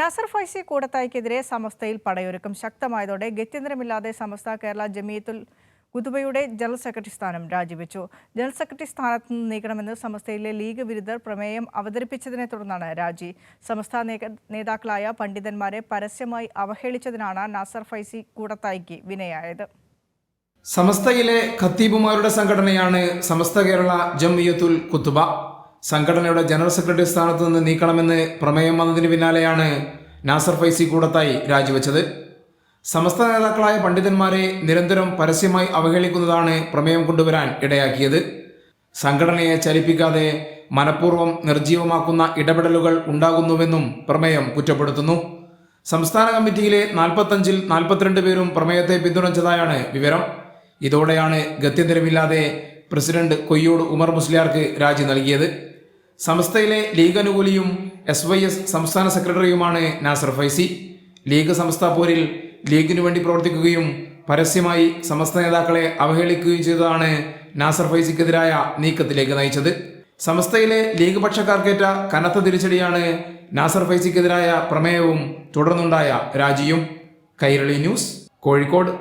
നാസർ ഫൈസി കൂടത്തായിക്കെതിരെ സമസ്തയിൽ പടയൊരുക്കം. ശക്തമായതോടെ ഗത്യന്തരമില്ലാതെ സമസ്ത കേരള ജമീയത്തുൽ കുതുബയുടെ ജനറൽ സെക്രട്ടറി സ്ഥാനം രാജിവെച്ചു. ജനറൽ സെക്രട്ടറി സ്ഥാനത്ത് നിന്ന് നീക്കണമെന്ന് സമസ്തയിലെ ലീഗ് വിരുദ്ധർ പ്രമേയം അവതരിപ്പിച്ചതിനെ തുടർന്നാണ് രാജി. സമസ്ത നേതാക്കളായ പണ്ഡിതന്മാരെ പരസ്യമായി അവഹേളിച്ചതിനാണ് നാസർ ഫൈസി കൂടത്തായിക്ക് വിനയായത്. സമസ്തയിലെ ഖത്തീബുമാരുടെ സംഘടനയാണ് സമസ്ത കേരള ജംഇയ്യത്തുൽ കുത്തുബ സംഘടനയുടെ ജനറൽ സെക്രട്ടറി സ്ഥാനത്ത് നിന്ന് നീക്കണമെന്ന് പ്രമേയം വന്നതിന് പിന്നാലെയാണ് നാസർ ഫൈസി കൂടത്തായി രാജിവെച്ചത്. സമസ്ത നേതാക്കളായ പണ്ഡിതന്മാരെ നിരന്തരം പരസ്യമായി അവഹേളിക്കുന്നതാണ് പ്രമേയം കൊണ്ടുവരാൻ ഇടയാക്കിയത്. സംഘടനയെ ചലിപ്പിക്കാതെ മനഃപൂർവം നിർജീവമാക്കുന്ന ഇടപെടലുകൾ ഉണ്ടാകുന്നുവെന്നും പ്രമേയം കുറ്റപ്പെടുത്തുന്നു. സംസ്ഥാന കമ്മിറ്റിയിലെ നാൽപ്പത്തഞ്ചിൽ നാൽപ്പത്തിരണ്ട് പേരും പ്രമേയത്തെ പിന്തുണച്ചതായാണ് വിവരം. ഇതോടെയാണ് ഗത്യന്തരമില്ലാതെ പ്രസിഡന്റ് കൊയ്യോട് ഉമർ മുസ്ലിയാർക്ക് രാജി നൽകിയത്. സംസ്ഥയിലെ ലീഗ് അനുകൂലിയും എസ് വൈ എസ് സംസ്ഥാന സെക്രട്ടറിയുമാണ് നാസർ ഫൈസി. ലീഗ് സംസ്ഥാ പോരിൽ ലീഗിനു വേണ്ടി പ്രവർത്തിക്കുകയും പരസ്യമായി സമസ്ത നേതാക്കളെ അവഹേളിക്കുകയും ചെയ്തതാണ് നാസർ ഫൈസിക്കെതിരായ നീക്കത്തിലേക്ക് നയിച്ചത്. സമസ്തയിലെ ലീഗ് പക്ഷക്കാർക്കേറ്റ കനത്ത തിരിച്ചടിയാണ് നാസർ ഫൈസിക്കെതിരായ പ്രമേയവും തുടർന്നുണ്ടായ രാജിയും. കൈരളി ന്യൂസ് കോഴിക്കോട്.